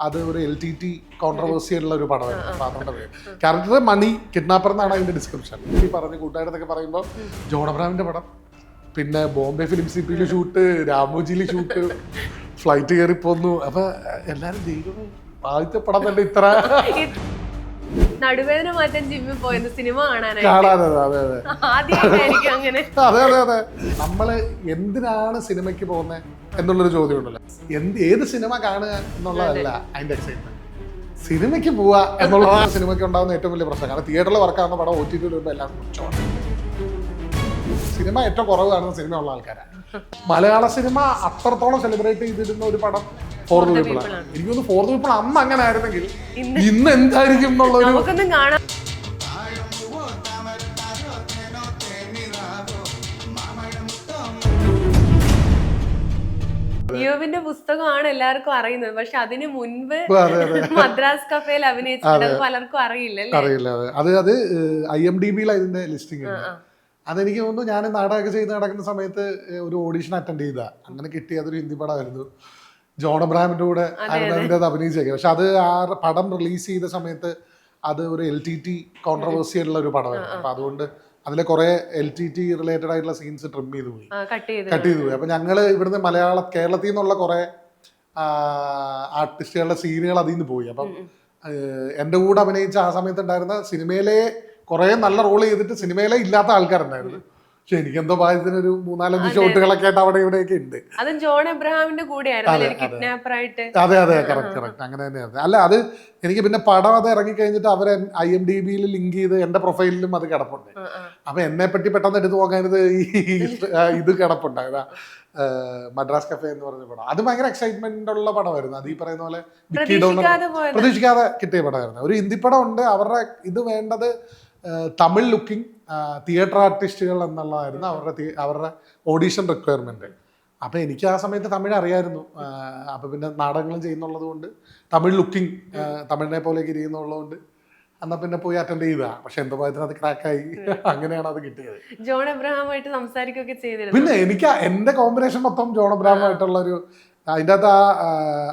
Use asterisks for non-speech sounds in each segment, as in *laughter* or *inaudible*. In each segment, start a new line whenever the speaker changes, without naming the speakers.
അത് ഒരു L T T controversy ഉള്ള ഒരു പടമാണ്. പേര് ക്യാരക്ടർ മണി കിഡ്നാപ്പർ എന്നാണ് അതിന്റെ ഡിസ്ക്രിപ്ഷൻ ഈ പറഞ്ഞ കൂട്ടുകാരെന്നൊക്കെ പറയുമ്പോൾ ജോൺ അബ്രാമിന്റെ പടം. പിന്നെ ബോംബെ ഫിലിം സിറ്റിയിൽ ഷൂട്ട് രാമോജിയിൽ ഷൂട്ട് ഫ്ലൈറ്റ് കയറി പോന്നു അപ്പൊ എല്ലാരും ദൈവമേ ആദ്യത്തെ പടം തന്നെ ഇത്ര
നടുവേദന മാറ്റാൻ ജിമ്മിൽ പോയത് സിനിമ കാണാനായി
കാണാനത് അതെ അതെ.
അങ്ങനെ. *laughs*
അതെ അതെ അതെ. നമ്മൾ എന്തിനാണ് സിനിമയ്ക്ക് പോകുന്നത് എന്നുള്ളൊരു ചോദ്യം ഉണ്ടല്ലോ എന്ത് ഏത് സിനിമ കാണുക എന്നുള്ളതല്ല അതിന്റെ എക്സൈറ്റ്മെന്റ് സിനിമയ്ക്ക് പോവുക എന്നുള്ളതാണ് സിനിമയ്ക്ക് ഉണ്ടാകുന്ന ഏറ്റവും വലിയ പ്രശ്നം. കാരണം തിയേറ്ററിൽ വർക്കാകുന്ന പടം ഒ ടി ടിയിൽ വരുമ്പോൾ എല്ലാം കുറച്ചുമാണ് സിനിമ ഏറ്റവും കുറവ് കാണുന്ന സിനിമ ഉള്ള ആൾക്കാരാണ് മലയാള സിനിമ അത്രത്തോളം സെലിബ്രേറ്റ് ചെയ്തിരുന്ന ഒരു പടം ഫോർ ദ പീപ്പിൾ ആണ്. എനിക്ക് തോന്നുന്നു ഫോർ ദ പീപ്പിൾ അന്ന് അങ്ങനെ ആയിരുന്നെങ്കിൽ ഇന്ന് എന്തായിരിക്കും എന്നുള്ള ഒരു
നമുക്കൊന്നും കാണാം. ലിയോവിന്റെ പുസ്തകമാണ് എല്ലാവർക്കും അറിയുന്നത്. പക്ഷെ അതിന് മുൻപ് മദ്രാസ് കഫേയിൽ അഭിനയിച്ചിട്ടുണ്ട് പലർക്കും അറിയില്ല
അറിയില്ല അത്. അത് ഐ എം ഡി ബിയിൽ അതിന്റെ ലിസ്റ്റിംഗ് അതെനിക്ക് തോന്നുന്നു ഞാൻ നാടകമൊക്കെ ചെയ്ത് നടക്കുന്ന സമയത്ത് ഒരു ഓഡീഷൻ അറ്റൻഡ് ചെയ്ത. അങ്ങനെ കിട്ടിയതൊരു ഹിന്ദി പടമായിരുന്നു. ജോൺ അബ്രാമിന്റെ കൂടെ അത് അഭിനയിച്ചേക്കെ പക്ഷെ അത് ആ പടം റിലീസ് ചെയ്ത സമയത്ത് അത് ഒരു എൽ ടി ടി കോൺട്രവേഴ്സി ഉള്ള ഒരു പടമായിരുന്നു. അപ്പൊ അതുകൊണ്ട് അതിലെ കുറെ എൽ ടി ടി റിലേറ്റഡ് ആയിട്ടുള്ള സീൻസ് ട്രിം ചെയ്തു പോയി.
കട്ട് ചെയ്ത്.
പോയി. അപ്പൊ ഞങ്ങൾ ഇവിടുന്ന് മലയാള കേരളത്തിൽ നിന്നുള്ള കുറെ ആർട്ടിസ്റ്റുകളുടെ സീനുകൾ അതിൽ നിന്ന് പോയി. അപ്പം എന്റെ എന്റെ കൂടെ അഭിനയിച്ച ആ സമയത്ത് ഉണ്ടായിരുന്ന സിനിമയിലെ കുറെ നല്ല റോൾ ചെയ്തിട്ട് സിനിമയിലെ ഇല്ലാത്ത ആൾക്കാരുണ്ടായിരുന്നു. പക്ഷെ എനിക്കെന്തോ ഭാഗ്യത്തിന് ഒരു മൂന്നാലഞ്ച് ഷോട്ടുകളൊക്കെ ആയിട്ട് അവിടെ ഇവിടെയൊക്കെ ഉണ്ട്.
അത് ജോൺ എബ്രഹാമിന്റെ കൂടെയായിരുന്നു
അതെ അതെ. കറക്റ്റ് കറക്റ്റ് അങ്ങനെ തന്നെയായിരുന്നു. അല്ല അത് എനിക്ക് പിന്നെ പടം അത് ഇറങ്ങി കഴിഞ്ഞിട്ട് അവരെ ഐ എം ഡി ബിയിൽ ലിങ്ക് ചെയ്ത് എന്റെ പ്രൊഫൈലിലും അത് കിടപ്പുണ്ട്. അപ്പൊ എന്നെ പറ്റി പെട്ടെന്ന് എടുത്തു പോകാനത് ഈ ഇത് കിടപ്പുണ്ട്. അതാ മദ്രാസ് കഫേ എന്ന് പറഞ്ഞ പടം. അത് ഭയങ്കര എക്സൈറ്റ്മെന്റ് ഉള്ള പടമായിരുന്നു. അത് ഈ പറയുന്ന പോലെ
പ്രതീക്ഷിക്കാതെ
കിട്ടിയ പടമായിരുന്നു. ഒരു ഹിന്ദി പടം ഉണ്ട് അവരുടെ ഇത് വേണ്ടത് തമിഴ് ലുക്കിംഗ് തിയേറ്റർ ആർട്ടിസ്റ്റുകൾ എന്നുള്ളതായിരുന്നു അവരുടെ അവരുടെ ഓഡീഷൻ റിക്വയർമെന്റ് അപ്പം എനിക്ക് ആ സമയത്ത് തമിഴ് അറിയായിരുന്നു. അപ്പം പിന്നെ നാടകങ്ങൾ ചെയ്യുന്നുള്ളത് കൊണ്ട് തമിഴ് ലുക്കിംഗ് തമിഴിനെ പോലെ ഇരിക്കുന്നുള്ളതുകൊണ്ട് എന്നാ പിന്നെ പോയി അറ്റൻഡ് ചെയ്താ. പക്ഷെ എന്തോ അത് ക്രാക്കായി അങ്ങനെയാണ് അത് കിട്ടിയത്.
ജോൺ എബ്രഹാമായിട്ട് സംസാരിക്കുകയൊക്കെ ചെയ്തിരുന്നു.
പിന്നെ എനിക്ക് എന്റെ കോമ്പിനേഷൻ മൊത്തം ജോൺ എബ്രഹാമായിട്ടുള്ള ഒരു അതിന്റെ അകത്ത് ആ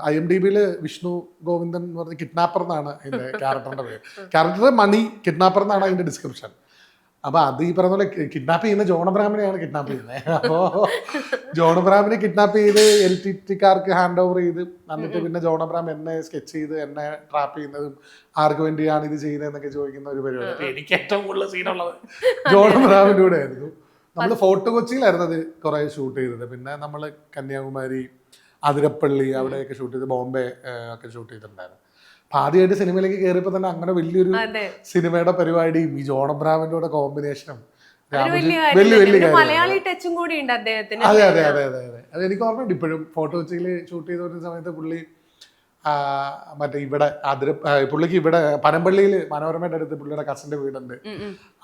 ഐ എം ഡി ബിയിൽ വിഷ്ണു ഗോവിന്ദൻ എന്ന് പറഞ്ഞ കിഡ്നാപ്പർ എന്നാണ് അതിന്റെ ക്യാരക്ടറിന്റെ പേര്. ക്യാരക്ടർ മണി കിഡ്നാപ്പർ എന്നാണ് അതിന്റെ ഡിസ്ക്രിപ്ഷൻ അപ്പൊ അത് ഈ പറഞ്ഞ പോലെ കിഡ്നാപ്പ് ചെയ്യുന്ന ജോൺ അബ്രാമിനെയാണ് കിഡ്നാപ്പ് ചെയ്യുന്നത് അപ്പോ ജോൺ അബ്രാമിനെ കിഡ്നാപ്പ് ചെയ്ത് എൽ ടി ടിക്കാർക്ക് ഹാൻഡ് ഓവർ ചെയ്ത് എന്നിട്ട് പിന്നെ ജോൺ അബ്രാം എന്നെ സ്കെച്ച് ചെയ്ത് എന്നെ ട്രാപ്പ് ചെയ്യുന്നതും ആർക്ക് വേണ്ടിയാണ് ഇത് ചെയ്യുന്നതെന്നൊക്കെ ചോദിക്കുന്ന ഒരു പരിപാടി. എനിക്ക് ഏറ്റവും കൂടുതൽ സീനുള്ളത് ജോൺ അബ്രാമിന്റെ കൂടെ ആയിരുന്നു. നമ്മൾ ഫോർട്ട് കൊച്ചിയിലായിരുന്നു അത് കുറെ ഷൂട്ട് ചെയ്തത്. പിന്നെ നമ്മൾ കന്യാകുമാരി അതിരപ്പള്ളി അവിടെയൊക്കെ ഷൂട്ട് ചെയ്ത് ബോംബെ ഒക്കെ ഷൂട്ട് ചെയ്തിട്ടുണ്ടായിരുന്നു. അപ്പൊ ആദ്യമായിട്ട് സിനിമയിലേക്ക് കയറിയപ്പോൾ തന്നെ അങ്ങനെ വലിയൊരു സിനിമയുടെ പരിപാടിയും ഈ ജോൺ അബ്രാമിന്റെ കൂടെ കോമ്പിനേഷനും
വലിയ
വലിയ
മലയാളി ടച്ചും കൂടി ഉണ്ട് അദ്ദേഹത്തിന്.
അതെ അതെ അതെ അതെ അതെ അത്. എനിക്ക് ഓർമ്മയുണ്ട് ഇപ്പോഴും ഫോട്ടോ വെച്ചിൽ ഷൂട്ട് ചെയ്തുകൊണ്ടിരുന്ന സമയത്ത് പുള്ളി മറ്റേ ഇവിടെ അതിര പുള്ളിക്ക് ഇവിടെ പനമ്പള്ളിയിൽ മനോരമയുടെ അടുത്ത് പുള്ളിയുടെ കസിന്റെ വീടുണ്ട്.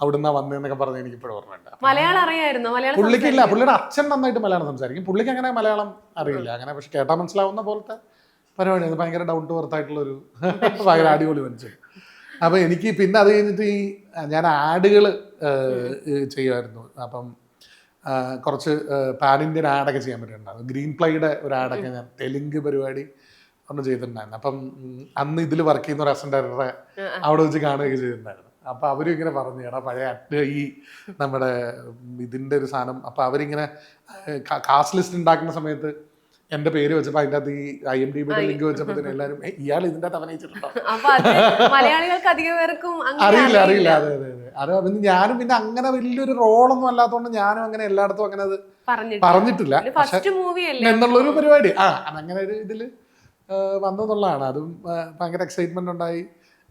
അവിടുന്ന് വന്നതെന്നൊക്കെ പറഞ്ഞ് എനിക്ക് ഇപ്പോഴും ഓർമ്മയുണ്ട്
മലയാളം അറിയായിരുന്നു? മലയാളം
പുള്ളിക്കില്ല പുള്ളിയുടെ അച്ഛൻ നന്നായിട്ട് മലയാളം സംസാരിക്കും. പുള്ളിക്ക് അങ്ങനെ മലയാളം അറിയില്ല. അങ്ങനെ പക്ഷെ കേട്ടാ മനസ്സിലാവുന്ന പോലത്തെ പരിപാടിയാണ് ഭയങ്കര ഡൗൺ ടു എർത്ത് ആയിട്ടുള്ള ഒരു ഭയങ്കര അടിപൊളി മനുഷ്യൻ. അപ്പൊ എനിക്ക് പിന്നെ അത് കഴിഞ്ഞിട്ട് ഈ ഞാൻ ആഡുകൾ ചെയ്യുമായിരുന്നു. അപ്പം കുറച്ച് പാൻ ഇന്ത്യൻ ആഡൊക്കെ ചെയ്യാൻ പറ്റിയിട്ടുണ്ടായിരുന്നു ഗ്രീൻ പ്ലൈയുടെ ഒരു ആഡൊക്കെ ഞാൻ തെലുങ്ക് പരിപാടി ഒന്ന് ചെയ്തിട്ടുണ്ടായിരുന്നു. അപ്പം അന്ന് ഇതിൽ വർക്ക് ചെയ്യുന്ന ഒരു അസിസ്റ്റന്റ് ഡയറക്ടറെ അവിടെ വെച്ച് കാണുകയൊക്കെ ചെയ്തിട്ടുണ്ടായിരുന്നു. അപ്പൊ അവരും ഇങ്ങനെ പറഞ്ഞു എടാ പഴയ അറ്റ് ഈ നമ്മുടെ ഇതിന്റെ ഒരു സാധനം. അപ്പൊ അവരിങ്ങനെ കാസ്റ്റ് ലിസ്റ്റ് ഉണ്ടാക്കുന്ന സമയത്ത് എന്റെ പേര് വെച്ചപ്പോ അതിന്റെ അകത്ത് ഈ ഐ എം ഡി ബിയുടെ ലിങ്ക് വെച്ചപ്പോ തന്നെ എല്ലാവരും "ഏയ്, ഇയാൾ ഇതിന്റെ അകത്ത് അഭിനയിച്ചിട്ടുണ്ടോ?
മലയാളികൾക്ക് അധികം പേർക്കും
അറിയില്ല അറിയില്ല. അതെ അതെ അതെ. അത് പിന്നെ ഞാനും പിന്നെ അങ്ങനെ വലിയൊരു റോളൊന്നും അല്ലാത്തതുകൊണ്ട് ഞാനും അങ്ങനെ എല്ലായിടത്തും അങ്ങനെ അത് പറഞ്ഞിട്ടില്ല. എന്നുള്ളൊരു പരിപാടി. ആ അങ്ങനെ ഒരു ഇതിൽ ആ, അതും ഭയങ്കര എക്സൈറ്റ്മെന്റ് ഉണ്ടായി.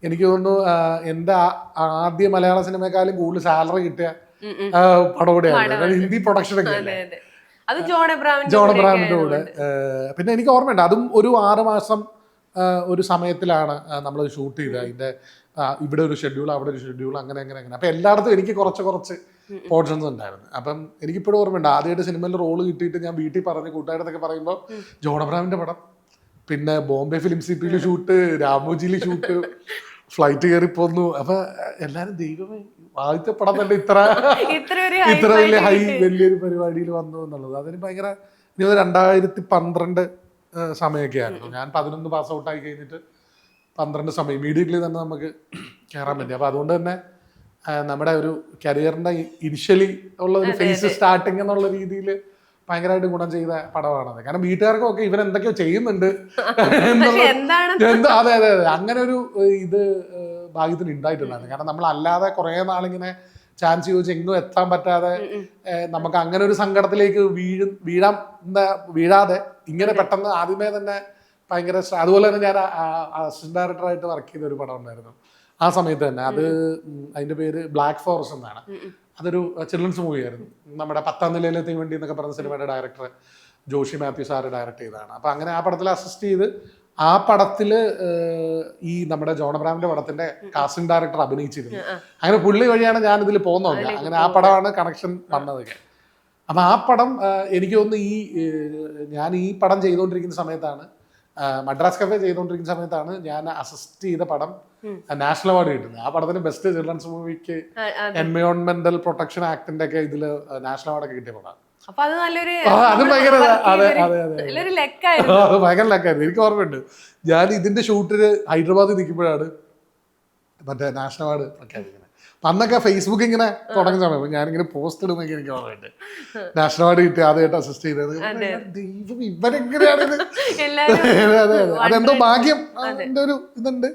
എനിക്ക് തോന്നുന്നു എന്റെ ആദ്യ മലയാള സിനിമയെക്കാളും കൂടുതൽ സാലറി കിട്ടിയ. പടം കൂടെയാണ്. ഹിന്ദി പ്രൊഡക്ഷൻ ഒക്കെ അല്ലേ
ജോൺ എബ്രാമിന്റെ
കൂടെ. പിന്നെ എനിക്ക് ഓർമ്മയുണ്ട്. അതും ഒരു ആറ് മാസം ഒരു സമയത്തിലാണ് നമ്മൾ ഷൂട്ട് ചെയ്തത്. അതിന്റെ ഇവിടെ ഒരു ഷെഡ്യൂൾ അവിടെ ഒരു ഷെഡ്യൂൾ അങ്ങനെ അങ്ങനെ അങ്ങനെ. അപ്പൊ എല്ലായിടത്തും എനിക്ക് കുറച്ച് കുറച്ച് പോർഷൻസ് ഉണ്ടായിരുന്നു. അപ്പം എനിക്കിപ്പോഴും ഓർമ്മയുണ്ട്. ആദ്യമായിട്ട് സിനിമയിൽ റോൾ കിട്ടിയിട്ട് ഞാൻ വീട്ടിൽ പറഞ്ഞ് കൂട്ടുകാരത്തൊക്കെ പറയുമ്പോൾ ജോൺ അബ്രാമിന്റെ പടം. പിന്നെ ബോംബെ ഫിലിം സിറ്റിയിൽ ഷൂട്ട് രാമോജിയിൽ ഷൂട്ട് ഫ്ലൈറ്റ് *laughs* കയറി പോന്നു അപ്പൊ എല്ലാരും ദൈവമേ ആദ്യത്തെ പടം തന്നെ ഇത്ര
ഇത്ര
വലിയ ഹൈ. വലിയൊരു പരിപാടിയിൽ വന്നു എന്നുള്ളത്. അതിന് ഭയങ്കര രണ്ടായിരത്തി പന്ത്രണ്ട് സമയമൊക്കെ ആയിരുന്നു. ഞാൻ പതിനൊന്ന് പാസ് ഔട്ട് ആയി കഴിഞ്ഞിട്ട് പന്ത്രണ്ട് സമയം ഇമീഡിയറ്റ്ലി തന്നെ നമുക്ക് കയറാൻ പറ്റി. അപ്പോൾ അതുകൊണ്ട് തന്നെ നമ്മുടെ ഒരു കരിയറിന്റെ ഇനിഷ്യലി ഉള്ള ഒരു ഫേസ് സ്റ്റാർട്ടിങ് എന്നുള്ള രീതിയിൽ ഭയങ്കരമായിട്ട് ഗുണം ചെയ്ത പടമാണത് കാരണം വീട്ടുകാർക്കൊക്കെ ഇവൻ എന്തൊക്കെയോ ചെയ്യുന്നുണ്ട് *laughs* അതെ അതെ അതെ. അങ്ങനെ ഒരു ഇത് ഭാഗ്യത്തിന് ഉണ്ടായിട്ടുണ്ടായിരുന്നു. കാരണം നമ്മൾ അല്ലാതെ കുറെ നാളിങ്ങനെ ചാൻസ് ചോദിച്ച് എങ്ങും എത്താൻ പറ്റാതെ നമുക്ക് അങ്ങനെ ഒരു സങ്കടത്തിലേക്ക് വീഴ വീഴാൻ എന്താ വീഴാതെ ഇങ്ങനെ പെട്ടെന്ന് ആദ്യമേ തന്നെ ഭയങ്കര അതുപോലെ തന്നെ ഞാൻ അസിസ്റ്റന്റ് ഡയറക്ടറായിട്ട് വർക്ക് ചെയ്ത ഒരു പടം ഉണ്ടായിരുന്നു. ആ സമയത്ത് തന്നെ. അത് അതിന്റെ പേര് ബ്ലാക്ക് ഫോറസ്റ്റ് എന്നാണ്. അതൊരു ചിൽഡ്രൻസ് മൂവി ആയിരുന്നു. നമ്മുടെ പത്താം നിലയിലെത്തി വേണ്ടി എന്നൊക്കെ പറഞ്ഞ സിനിമയുടെ director Joshy Mathew sir direct ചെയ്തതാണ്. അപ്പൊ അങ്ങനെ ആ പടത്തിൽ അസിസ്റ്റ് ചെയ്ത് ആ പടത്തിൽ ഈ നമ്മുടെ ജോൺ അബ്രാമിന്റെ പടത്തിന്റെ കാസ്റ്റിംഗ് ഡയറക്ടർ അഭിനയിച്ചിരുന്നു. അങ്ങനെ പുള്ളി വഴിയാണ് ഞാൻ ഇതിൽ പോകുന്നത് അങ്ങനെ ആ പടമാണ് കണക്ഷൻ വന്നതൊക്കെ അപ്പൊ ആ പടം എനിക്ക് തോന്നുന്നു ഈ ഞാൻ ഈ പടം ചെയ്തുകൊണ്ടിരിക്കുന്ന സമയത്താണ് മദ്രാസ് കഫേ ചെയ്തുകൊണ്ടിരിക്കുന്ന സമയത്താണ് ഞാൻ അസിസ്റ്റ് ചെയ്ത പടം നാഷണൽ അവാർഡ് കിട്ടുന്നത്. ആ പടത്തിന് ബെസ്റ്റ് ചിൽഡ്രൻസ് മൂവിക്ക്. എൻവയോൺമെന്റൽ പ്രൊട്ടക്ഷൻ ആക്ടിന്റെ ഒക്കെ ഇതിൽ നാഷണൽ അവാർഡ് ഒക്കെ കിട്ടിയ പടം
അപ്പൊ അത് നല്ലൊരു
അത് ഭയങ്കര അതെ അതെ അതെ
നല്ലൊരു ലെക്കായിരുന്നു.
അത് ഭയങ്കര ലക്കായിരുന്നു. എനിക്ക് ഓർമ്മയുണ്ട്. ഞാൻ ഇതിന്റെ ഷൂട്ടിന് ഹൈദരാബാദിൽ നിൽക്കുമ്പോഴാണ് മറ്റേ നാഷണൽ അവാർഡ് പ്രഖ്യാപിക്കുന്നത്. അപ്പൊ അന്നൊക്കെ ഫേസ്ബുക്ക് ഇങ്ങനെ തുടങ്ങുന്ന സമയം ഞാനിങ്ങനെ പോസ്റ്റ് ഇടുന്നെങ്കിൽ എനിക്ക് ഓർമ്മയുണ്ട്. നാഷണൽ അവാർഡ് കിട്ടി ആദ്യമായിട്ട് അസിസ്റ്റ് ചെയ്തത്. ദൈവം ഇവരെങ്ങനെയാണ് ഇത്?
എല്ലാരും *laughs*
അതെ അതെ അതെ. അതെന്തോ ഭാഗ്യം അതിന്റെ ഒരു ഇതുണ്ട്.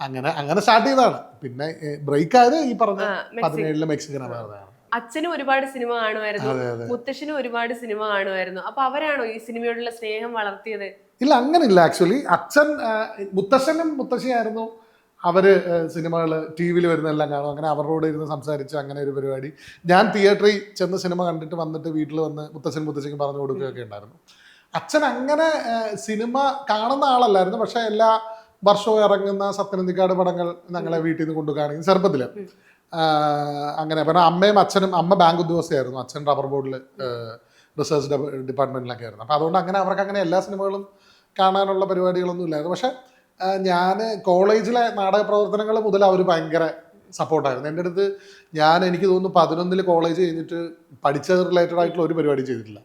അങ്ങനെ അങ്ങനെ സ്റ്റാർട്ട് ചെയ്തതാണ്. പിന്നെ ബ്രേക്ക് ആയത് ഈ പറഞ്ഞ പതിനേഴിലെ മെക്സിക്കൻ അവാർഡാണ്.
അച്ഛനും ഒരുപാട് സിനിമ കാണുമായിരുന്നു. മുത്തശ്ശനും ഒരുപാട് സിനിമ കാണുമായിരുന്നു. അപ്പൊ അവരാണോ ഈ സിനിമയോടുള്ള സ്നേഹം വളർത്തിയത്?
ഇല്ല അങ്ങനില്ല ആക്ച്വലി അച്ഛൻ മുത്തശ്ശനും മുത്തശ്ശിയായിരുന്നു. അവർ സിനിമകൾ ടി വിയിൽ വരുന്നതെല്ലാം കാണും. അങ്ങനെ അവരോട് ഇരുന്ന് സംസാരിച്ച് അങ്ങനെ ഒരു പരിപാടി. ഞാൻ തിയേറ്ററിൽ ചെന്ന് സിനിമ കണ്ടിട്ട് വന്നിട്ട് വീട്ടിൽ വന്ന് മുത്തശ്ശൻ മുത്തശ്ശിക്ക് പറഞ്ഞു കൊടുക്കുകയൊക്കെ ഉണ്ടായിരുന്നു. അച്ഛൻ അങ്ങനെ സിനിമ കാണുന്ന ആളല്ലായിരുന്നു. പക്ഷെ എല്ലാ വർഷവും ഇറങ്ങുന്ന സത്യനന്ദിക്കാട് പടങ്ങൾ ഞങ്ങളെ വീട്ടിൽ നിന്ന് കൊണ്ടു ചെറുപ്പത്തിൽ അങ്ങനെ. പറഞ്ഞാൽ അമ്മയും അച്ഛനും അമ്മ ബാങ്ക് ഉദ്യോഗസ്ഥയായിരുന്നു. അച്ഛൻ റബ്ബർ ബോർഡിൽ റിസർച്ച് ഡിപ്പാർട്ട്മെന്റിലൊക്കെ ആയിരുന്നു. അപ്പോൾ അതുകൊണ്ട് അങ്ങനെ അവർക്ക് അങ്ങനെ എല്ലാ സിനിമകളും കാണാനുള്ള പരിപാടികളൊന്നും ഇല്ലായിരുന്നു. പക്ഷേ ഞാൻ കോളേജിലെ നാടക പ്രവർത്തനങ്ങൾ മുതൽ അവർ ഭയങ്കര സപ്പോർട്ടായിരുന്നു. എന്റെ അടുത്ത് ഞാൻ എനിക്ക് തോന്നുന്നു പതിനൊന്നിൽ കോളേജ് കഴിഞ്ഞിട്ട് പഠിച്ചത് റിലേറ്റഡ് ആയിട്ടുള്ള ഒരു പരിപാടി ചെയ്തിട്ടില്ല.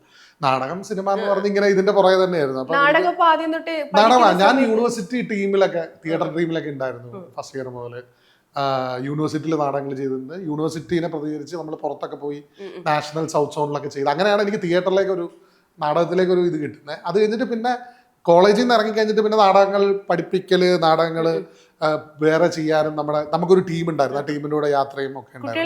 നാടകം സിനിമ എന്ന് പറഞ്ഞ് ഇങ്ങനെ ഇതിന്റെ പുറകെ തന്നെയായിരുന്നു. അപ്പൊ
നാടകം
ഞാൻ യൂണിവേഴ്സിറ്റി ടീമിലൊക്കെ തിയേറ്റർ ടീമിലൊക്കെ ഉണ്ടായിരുന്നു ഫസ്റ്റ് ഇയർ മുതൽ യൂണിവേഴ്സിറ്റിയിൽ നാടകങ്ങൾ ചെയ്തിട്ടുണ്ട്. യൂണിവേഴ്സിറ്റീനെ പ്രതികരിച്ച് നമ്മൾ പുറത്തൊക്കെ പോയി നാഷണൽ സൗത്ത് സോണിലൊക്കെ ചെയ്ത്. അങ്ങനെയാണ് എനിക്ക് തിയേറ്ററിലേക്ക് ഒരു നാടകത്തിലേക്ക് ഒരു ഇത് കിട്ടുന്നത് അത് കഴിഞ്ഞിട്ട് പിന്നെ കോളേജിൽ നിന്ന് ഇറങ്ങി കഴിഞ്ഞിട്ട് പിന്നെ നാടകങ്ങൾ പഠിപ്പിക്കൽ നാടകങ്ങൾ വേറെ ചെയ്യാനും നമ്മുടെ നമുക്കൊരു ടീം ഉണ്ടായിരുന്നു. ആ ടീമിന്റെ കൂടെ യാത്രയും ഒക്കെ ഉണ്ടായിരുന്നു.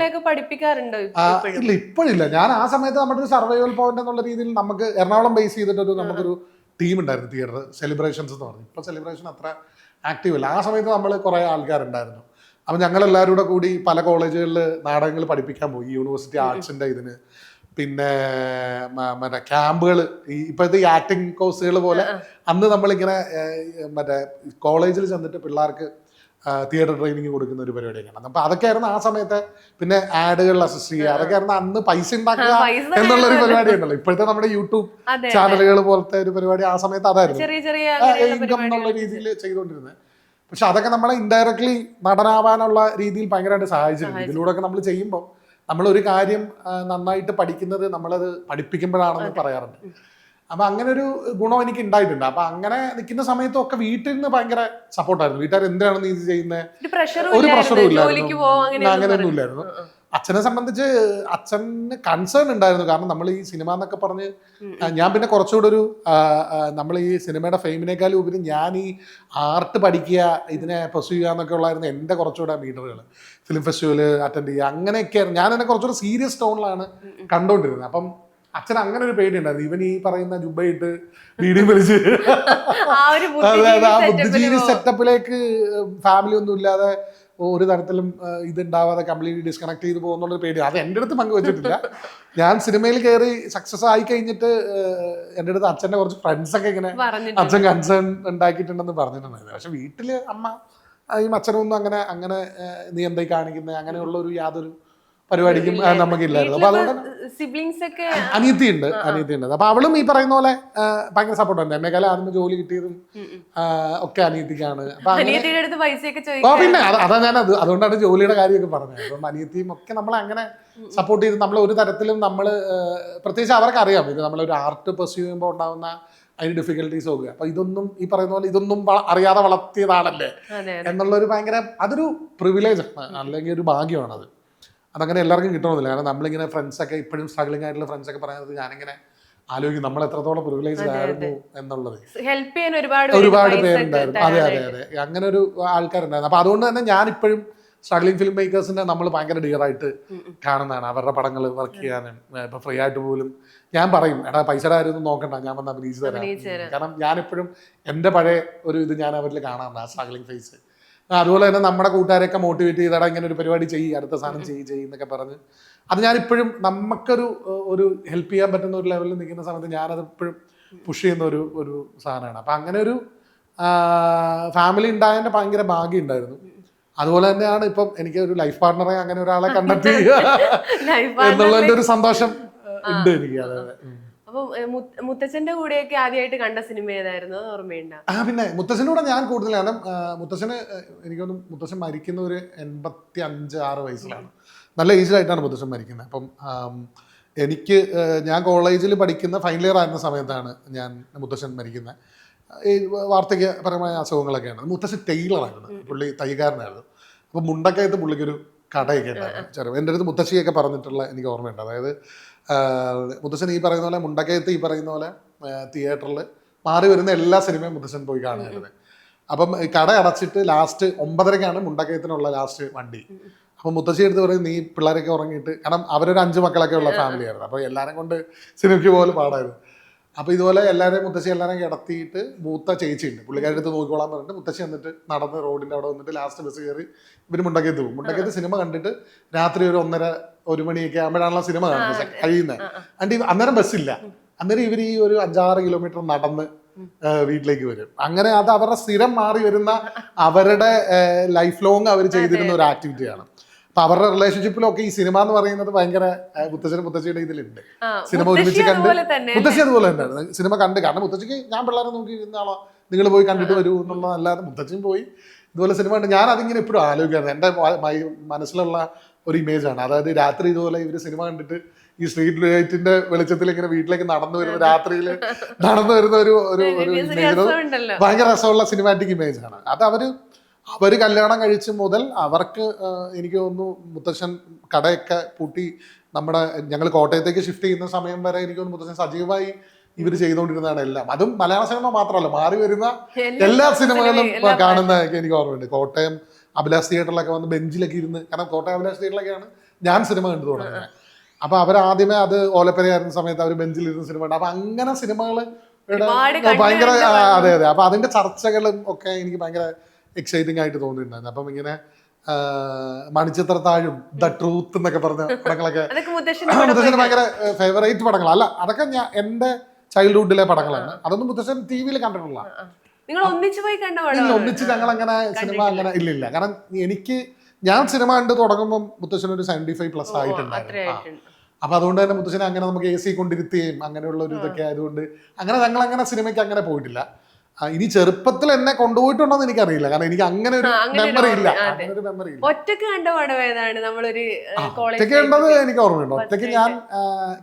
ഇല്ല ഇപ്പോഴില്ല. ഞാൻ ആ സമയത്ത് നമ്മുടെ ഒരു സർവൈവൽ പോയിന്റ് എന്നുള്ള രീതിയിൽ നമുക്ക് എറണാകുളം ബേസ് ചെയ്തിട്ടൊരു നമുക്കൊരു ടീം ഉണ്ടായിരുന്നു തിയേറ്റർ സെലിബ്രേഷൻസ് എന്ന് പറഞ്ഞു. ഇപ്പൊ സെലിബ്രേഷൻ അത്ര ആക്റ്റീവ് അല്ല. ആ സമയത്ത് നമ്മൾ കുറെ ആൾക്കാരുണ്ടായിരുന്നു. അപ്പൊ ഞങ്ങൾ എല്ലാവരും കൂടെ കൂടി പല കോളേജുകളിൽ നാടകങ്ങൾ പഠിപ്പിക്കാൻ പോയി യൂണിവേഴ്സിറ്റി ആർട്സിന്റെ ഇതിന്. പിന്നെ മറ്റേ ക്യാമ്പുകൾ ഈ ഇപ്പോഴത്തെ ഈ ആക്ടിങ് കോഴ്സുകൾ പോലെ അന്ന് നമ്മളിങ്ങനെ മറ്റേ കോളേജിൽ ചെന്നിട്ട് പിള്ളേർക്ക് തിയേറ്റർ ട്രെയിനിങ് കൊടുക്കുന്ന ഒരു പരിപാടിയൊക്കെയാണ്. അപ്പൊ അതൊക്കെയായിരുന്നു ആ സമയത്തെ പിന്നെ ആഡുകളിൽ അസിസ്റ്റ് ചെയ്യുക. അതൊക്കെയായിരുന്നു അന്ന് പൈസ ഉണ്ടാക്കുക എന്നുള്ള ഒരു പരിപാടി ഉണ്ടല്ലോ. ഇപ്പോഴത്തെ നമ്മുടെ യൂട്യൂബ് ചാനലുകൾ പോലത്തെ ഒരു പരിപാടി ആ സമയത്ത് അതായിരുന്നു.
ചെറിയ ചെറിയ അങ്ങനെയുള്ള
ഇൻകം എന്നുള്ള രീതിയിൽ ചെയ്തുകൊണ്ടിരുന്നത്. പക്ഷെ അതൊക്കെ നമ്മളെ ഇൻഡയറക്ട്ലി നടനാവാനുള്ള രീതിയിൽ ഭയങ്കരമായിട്ട് സഹായിച്ചിട്ടുണ്ട്. ഇതിലൂടെ ഒക്കെ നമ്മൾ ചെയ്യുമ്പോൾ നമ്മൾ ഒരു കാര്യം നന്നായിട്ട് പഠിക്കുന്നത് നമ്മളത് പഠിപ്പിക്കുമ്പോഴാണെന്ന് പറയാറുണ്ട്. അപ്പൊ അങ്ങനെ ഒരു ഗുണം എനിക്ക് ഉണ്ടായിട്ടുണ്ട്. അപ്പൊ അങ്ങനെ നിൽക്കുന്ന സമയത്തും ഒക്കെ വീട്ടിൽ നിന്ന് ഭയങ്കര സപ്പോർട്ടായിരുന്നു വീട്ടുകാർ എന്തിനാണ് നീ ചെയ്യുന്നത്
ഒരു പ്രഷറും ഇല്ലായിരുന്നു. അങ്ങനെ
ഒന്നും ഇല്ലായിരുന്നു. അച്ഛനെ സംബന്ധിച്ച് അച്ഛന് കൺസേൺ ഉണ്ടായിരുന്നു. കാരണം നമ്മൾ ഈ സിനിമ എന്നൊക്കെ പറഞ്ഞ് ഞാൻ പിന്നെ കുറച്ചുകൂടെ ഒരു നമ്മൾ ഈ സിനിമയുടെ ഫെയിമിനേക്കാളും ഉപരി ഞാൻ ഈ ആർട്ട് പഠിക്കുക ഇതിനെ പെർസ്യൂ ചെയ്യുക എന്നൊക്കെ ഉള്ളായിരുന്നു എന്റെ കുറച്ചുകൂടെ മീറ്ററുകൾ ഫിലിം ഫെസ്റ്റിവൽ അറ്റൻഡ് ചെയ്യുക അങ്ങനെയൊക്കെയായിരുന്നു. ഞാൻ എന്നെ കുറച്ചുകൂടെ സീരിയസ് ടോണിലാണ് കണ്ടുകൊണ്ടിരുന്നത് അപ്പം അച്ഛൻ അങ്ങനെ ഒരു പേടി ഉണ്ടായിരുന്നു ഇവൻ ഈ പറയുന്ന ജുബയിട്ട് വീഡിയോ വലിച്ച് അതായത് ആ
ബുദ്ധിജീവി
സെറ്റപ്പിലേക്ക് ഫാമിലി ഒന്നും ഇല്ലാതെ ഒരു തരത്തിലും ഇതുണ്ടാവാതെ കംപ്ലീറ്റ്ലി ഡിസ്കണക്ട് ചെയ്തു പോകുന്നുള്ളൊരു പേടി. അത് എന്റെ അടുത്ത് പങ്കുവച്ചിട്ടില്ല ഞാൻ സിനിമയിൽ കയറി സക്സസ് ആയി കഴിഞ്ഞിട്ട് എന്റെ അടുത്ത് അച്ഛന്റെ കുറച്ച് ഫ്രണ്ട്സ് ഒക്കെ ഇങ്ങനെ അച്ഛൻ കൺസേൺ ഉണ്ടാക്കിയിട്ടുണ്ടെന്ന് പറഞ്ഞിട്ടുണ്ടായിരുന്നു. പക്ഷെ വീട്ടിൽ അമ്മ ഈ അച്ഛനൊന്നും അങ്ങനെ അങ്ങനെ നീ എന്തായി കാണിക്കുന്നത് അങ്ങനെയുള്ള ഒരു യാതൊരു പരിപാടിക്കും നമുക്കില്ലായിരുന്നു. അപ്പൊ അതുകൊണ്ട്
ഒക്കെ
അനിയത്തി ഉണ്ട് അനിയത്തി ഉണ്ട് അപ്പൊ അവളും ഈ പറയുന്ന പോലെ ഭയങ്കര സപ്പോർട്ട് ഉണ്ട്. എന്നെക്കാളും ആദ്യം ജോലി കിട്ടിയതും ഒക്കെ അനിയത്തിക്കാണ്. അപ്പൊ പിന്നെ അത് ഞാൻ അത് അതുകൊണ്ടാണ് ജോലിയുടെ കാര്യമൊക്കെ പറഞ്ഞത്. അപ്പം അനിയത്തിയും ഒക്കെ നമ്മളെ അങ്ങനെ സപ്പോർട്ട് ചെയ്ത് നമ്മൾ ഒരു തരത്തിലും നമ്മൾ പ്രത്യേകിച്ച് അവർക്ക് അറിയാം ഇത് നമ്മളൊരു ആർട്ട് പെർസ്യൂ ചെയ്യുമ്പോൾ ഉണ്ടാവുന്ന അതിന് ഡിഫിക്കൽട്ടീസ് നോക്കുക അപ്പൊ ഇതൊന്നും ഈ പറയുന്ന പോലെ ഇതൊന്നും അറിയാതെ വളർത്തിയതാണല്ലേ? എന്നുള്ളൊരു ഭയങ്കര അതൊരു പ്രിവിലേജ് ആണ്. അല്ലെങ്കിൽ ഒരു ഭാഗ്യമാണത്. അത് അതങ്ങനെ എല്ലാവർക്കും കിട്ടണമെന്നില്ല. കാരണം നമ്മളിങ്ങനെ ഫ്രണ്ട്സൊക്കെ ഇപ്പോഴും സ്ട്രഗ്ലിംഗ് ആയിട്ടുള്ള ഫ്രണ്ട്സൊക്കെ പറയുന്നത് ഞാനിങ്ങനെ ആലോചിക്കും നമ്മൾ എത്രത്തോളം പ്രിവിലേജ് ആയിരുന്നു എന്നുള്ളത്.
ഹെൽപ്പ് ചെയ്യാൻ ഒരുപാട്
ഒരുപാട് പേരുണ്ടായിരുന്നു. അതെ അതെ അതെ. അങ്ങനെ ഒരു ആൾക്കാരുണ്ടായിരുന്നു. അപ്പൊ അതുകൊണ്ട് തന്നെ ഞാൻ ഇപ്പോഴും സ്ട്രഗ്ലിംഗ് ഫിലിം മേക്കേഴ്സിനെ നമ്മൾ ഭയങ്കര ഡിയറായിട്ട് കാണുന്നതാണ്. അവരുടെ പടങ്ങൾ വർക്ക് ചെയ്യാനും ഇപ്പൊ ഫ്രീ ആയിട്ട് പോലും ഞാൻ പറയും എടാ പൈസയുടെ കാര്യമൊന്നും നോക്കണ്ട ഞാൻ വന്ന് അഭിനയിച്ച് തരാം. കാരണം ഞാനിപ്പോഴും എന്റെ പഴയ ഒരു ഇത് ഞാൻ അവരിൽ കാണാറുണ്ട് ആ സ്ട്രഗ്ലിംഗ് ഫേസ് അതുപോലെ തന്നെ നമ്മുടെ കൂട്ടുകാരെയൊക്കെ മോട്ടിവേറ്റ് ചെയ്താടാ ഇങ്ങനെ ഒരു പരിപാടി ചെയ്യും അടുത്ത സാധനം ചെയ്യും ചെയ്യും എന്നൊക്കെ പറഞ്ഞ്. അത് ഞാനിപ്പോഴും നമുക്കൊരു ഒരു ഹെൽപ്പ് ചെയ്യാൻ പറ്റുന്ന ഒരു ലെവലിൽ നിൽക്കുന്ന സമയത്ത് ഞാനത് ഇപ്പോഴും പുഷ് ചെയ്യുന്ന ഒരു ഒരു സാധനമാണ്. അപ്പം അങ്ങനെ ഒരു ഫാമിലി ഉണ്ടായതിന്റെ ഭയങ്കര ഭാഗ്യം ഉണ്ടായിരുന്നു അതുപോലെ തന്നെയാണ് ഇപ്പം എനിക്ക് ഒരു ലൈഫ് പാർട്ണറെ അങ്ങനെ ഒരാളെ കണ്ടെത്തി *laughs* എന്നുള്ളതിന്റെ ഒരു സന്തോഷം ഉണ്ട് എനിക്ക്. അതെ.
അപ്പം മുത്തച്ഛന്റെ കൂടെയൊക്കെ ആദ്യമായിട്ട് കണ്ട സിനിമ ഏതായിരുന്നു? ഓർമ്മയുണ്ടോ
ആ പിന്നെ മുത്തച്ഛനോട് കൂടെ ഞാൻ കൂടുതൽ കാരണം മുത്തച്ഛന് എനിക്കൊന്നും മുത്തശ്ശൻ മരിക്കുന്ന ഒരു എൺപത്തി അഞ്ച് ആറ് വയസ്സിലാണ്. നല്ല ഏജിലായിട്ടാണ് മുത്തച്ഛൻ മരിക്കുന്നത്. അപ്പം എനിക്ക് ഞാൻ കോളേജിൽ പഠിക്കുന്ന ഫൈനൽ ഇയർ ആയിരുന്ന സമയത്താണ് ഞാൻ മുത്തച്ഛൻ മരിക്കുന്നത്. ഈ വാർദ്ധക്യപരമായ അസുഖങ്ങളൊക്കെയാണ്. മുത്തശ്ശൻ ടൈലറായിരുന്നു പുള്ളി തൈകാരനായിരുന്നു അപ്പം മുണ്ടക്കയത്ത് പുള്ളിക്കൊരു കടയൊക്കെ ഉണ്ടായിരുന്നു. ചെറുപ്പം. എന്റെ അടുത്ത് മുത്തശ്ശിയൊക്കെ പറഞ്ഞിട്ടുള്ള എനിക്ക് ഓർമ്മയുണ്ട്. അതായത് മുത്തശ്ശൻ ഈ പറയുന്ന പോലെ മുണ്ടക്കയത്ത് ഈ പറയുന്ന പോലെ തിയേറ്ററിൽ മാറി വരുന്ന എല്ലാ സിനിമയും മുത്തശ്ശൻ പോയി കാണുന്നത് അപ്പം കട അടച്ചിട്ട് ലാസ്റ്റ് ഒമ്പതരക്കാണ് മുണ്ടക്കയത്തിനുള്ള ലാസ്റ്റ് വണ്ടി. അപ്പം മുത്തശ്ശി എടുത്ത് പറയും നീ പിള്ളേരൊക്കെ ഉറങ്ങിയിട്ട് കാരണം അവരൊരു അഞ്ച് മക്കളൊക്കെ ഉള്ള ഫാമിലി ആയിരുന്നു. അപ്പോൾ എല്ലാവരും കൊണ്ട് സിനിമയ്ക്ക് പോലെ പാടായിരുന്നു. അപ്പോൾ ഇതുപോലെ എല്ലാവരെയും മുത്തശ്ശി എല്ലാവരും കിടത്തിയിട്ട് മൂത്ത ചേച്ചിയുണ്ട്. പുള്ളിക്കാരുടെ അടുത്ത് നോക്കിക്കോളാൻ പറഞ്ഞിട്ട് മുത്തശ്ശി എന്നിട്ട് നടന്ന് റോഡിന്റെ അവിടെ വന്നിട്ട് ലാസ്റ്റ് ബസ് കയറി ഇവർ മുണ്ടക്കയത്ത് പോകും. മുണ്ടക്കയത്ത് സിനിമ കണ്ടിട്ട് രാത്രി ഒരു ഒന്നര ഒരു മണിയൊക്കെ ആകുമ്പോഴാണല്ലോ സിനിമ കാണുന്നത്. കഴിയുന്നത് അണ്ട് അന്നേരം ബസ്സില്ല. അന്നേരം ഇവർ ഈ ഒരു അഞ്ചാറ് കിലോമീറ്റർ നടന്ന് വീട്ടിലേക്ക് വരും. അങ്ങനെ അത് അവരുടെ സ്ഥിരം മാറി വരുന്ന അവരുടെ ലൈഫ് ലോങ് അവർ ചെയ്തിരുന്ന ഒരു ആക്ടിവിറ്റിയാണ് അപ്പൊ അവരുടെ റിലേഷൻഷിപ്പിലൊക്കെ ഈ സിനിമ എന്ന് പറയുന്നത് ഭയങ്കര മുത്തച്ഛനും മുത്തച്ഛിയുടെ ഇതിലുണ്ട്. സിനിമ ഒരുമിച്ച് കണ്ട് മുത്തശ്ശി അതുപോലെ തന്നെയാണ്. സിനിമ കണ്ട് കാരണം മുത്തച്ഛിക്ക് ഞാൻ പിള്ളേരെ നോക്കി ഇരുന്ന ആളോ നിങ്ങൾ പോയി കണ്ടിട്ട് വരൂ എന്നുള്ളതല്ലാതെ മുത്തച്ഛൻ പോയി. ഇതുപോലെ സിനിമ കണ്ട് ഞാൻ അതിങ്ങനെ എപ്പോഴും ആലോചിക്കാറ് എന്റെ മനസ്സിലുള്ള ഒരു ഇമേജ് ആണ്. അതായത് രാത്രി ഇതുപോലെ ഇവർ സിനിമ കണ്ടിട്ട് ഈ സ്ട്രീറ്റ് ലൈറ്റിന്റെ വെളിച്ചത്തിൽ ഇങ്ങനെ വീട്ടിലേക്ക് നടന്നു വരുന്ന രാത്രിയിൽ നടന്നു വരുന്ന ഒരു ഒരു ഇമേജ് ഭയങ്കര രസമുള്ള സിനിമാറ്റിക് ഇമേജ് ആണ്. അത് അവർ അവർ കല്യാണം കഴിച്ച് മുതൽ അവർക്ക് എനിക്ക് തോന്നുന്നു മുത്തശ്ശൻ കടയൊക്കെ പൂട്ടി നമ്മുടെ ഞങ്ങൾ കോട്ടയത്തേക്ക് ഷിഫ്റ്റ് ചെയ്യുന്ന സമയം വരെ എനിക്ക് തോന്നുന്നു മുത്തശ്ശൻ സജീവമായി ഇവർ ചെയ്തുകൊണ്ടിരുന്നതാണ് എല്ലാം. അതും മലയാള സിനിമ മാത്രമല്ല. മാറി വരുന്ന എല്ലാ സിനിമകളും കാണുന്നതൊക്കെ എനിക്ക് ഓർമ്മയുണ്ട്. കോട്ടയം അഭിലാഷ് തിയേറ്ററിലൊക്കെ വന്ന് ബെഞ്ചിലൊക്കെ ഇരുന്ന് കാരണം കോട്ടയം അഭിലാഷ് തിയേറ്ററിലൊക്കെയാണ് ഞാൻ സിനിമ കണ്ടു തുടങ്ങുന്നത്. അപ്പൊ അവരാദ്യമേ അത് ഓലപ്പരയായിരുന്ന സമയത്ത് അവർ ബെഞ്ചിൽ ഇരുന്ന് സിനിമ കണ്ടു. അപ്പൊ അങ്ങനെ സിനിമകൾ ഭയങ്കര. അതെ അതെ. അപ്പൊ അതിന്റെ ചർച്ചകളും ഒക്കെ എനിക്ക് ഭയങ്കര എക്സൈറ്റിംഗ് ആയിട്ട് തോന്നിയിട്ടുണ്ടായിരുന്നു. അപ്പം ഇങ്ങനെ മണിച്ചിത്ര മണിച്ചിത്രത്താഴും ദ ട്രൂത്ത് എന്നൊക്കെ പറഞ്ഞ പടങ്ങളൊക്കെ മുത്തശ്ശന് ഭയങ്കര ഫേവറേറ്റ് പടങ്ങളാണ് അല്ല അതൊക്കെ ഞാൻ എന്റെ ചൈൽഡ്ഹുഡിലെ പടങ്ങളാണ്. അതൊന്നും മുത്തശ്ശൻ ടി വിയിൽ കണ്ടിട്ടുള്ള.
നിങ്ങൾ ഒന്നിച്ചു പോയി കണ്ട പടമാണ്.
ഒന്നിച്ച് ഞങ്ങൾ അങ്ങനെ സിനിമ അങ്ങനെ ഇല്ല ഇല്ല. കാരണം എനിക്ക് ഞാൻ സിനിമ കണ്ട് തുടങ്ങുമ്പോൾ മുത്തശ്ശൻ ഒരു സെവന്റി ഫൈവ് പ്ലസ് ആയിട്ടുണ്ടായിരുന്നു അപ്പൊ അതുകൊണ്ട് തന്നെ മുത്തശ്ശനെ അങ്ങനെ നമുക്ക് എ സി കൊണ്ടിരുത്തുകയും അങ്ങനെയുള്ള ഒരു ഇതൊക്കെ ആയതുകൊണ്ട് അങ്ങനെ ഞങ്ങൾ അങ്ങനെ സിനിമയ്ക്ക് അങ്ങനെ പോയിട്ടില്ല. ഇനി ചെറുപ്പത്തിൽ എന്നെ കൊണ്ടുപോയിട്ടുണ്ടോ എന്ന് എനിക്കറിയില്ല. കാരണം എനിക്ക് അങ്ങനെ ഒരു മെമ്മറി ഇല്ല. അങ്ങനെ ഒരു മെമ്മറി ഇല്ല.
ഒറ്റയ്ക്ക് കണ്ട പടം ഏതാണ്? നമ്മളൊരു
ഒറ്റയ്ക്ക് ഉള്ളത് എനിക്ക് ഓർമ്മയുണ്ട്. ഒറ്റയ്ക്ക് ഞാൻ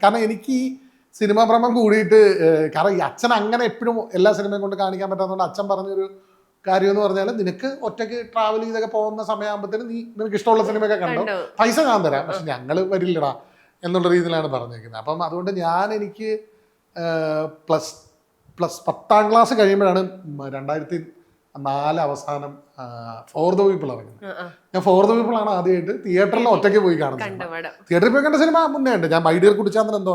കാരണം എനിക്ക് ഈ സിനിമാ ഭ്രമം കൂടിയിട്ട് കാരണം ഈ അച്ഛൻ അങ്ങനെ എപ്പോഴും എല്ലാ സിനിമയും കൊണ്ട് കാണിക്കാൻ പറ്റാത്തതുകൊണ്ട് അച്ഛൻ പറഞ്ഞൊരു കാര്യം എന്ന് പറഞ്ഞാൽ നിനക്ക് ഒറ്റയ്ക്ക് ട്രാവൽ ചെയ്തൊക്കെ പോകുന്ന സമയമാകുമ്പോഴത്തേന് നീ നിനക്ക് ഇഷ്ടമുള്ള സിനിമയൊക്കെ കണ്ടോ? പൈസ ഞാൻ തരാം. പക്ഷെ ഞങ്ങൾ വരില്ലടാ എന്നുള്ള രീതിയിലാണ് പറഞ്ഞേക്കുന്നത്. അപ്പം അതുകൊണ്ട് ഞാൻ എനിക്ക് പ്ലസ് പ്ലസ് പത്താം ക്ലാസ് കഴിയുമ്പോഴാണ് രണ്ടായിരത്തി നാല് അവസാനം ഫോർ ദ പീപ്പിൾ ഇറങ്ങുന്നത്. ഞാൻ ഫോർ ദ പീപ്പിൾ ആണ് ആദ്യമായിട്ട് തിയേറ്ററിൽ ഒറ്റയ്ക്ക് പോയി കാണുന്നത് തിയേറ്ററിൽ പോയി കണ്ട സിനിമ മുന്നേ ഉണ്ട്. ഞാൻ മൈഡിയർ കുടിച്ചാന്തൻ എന്തോ.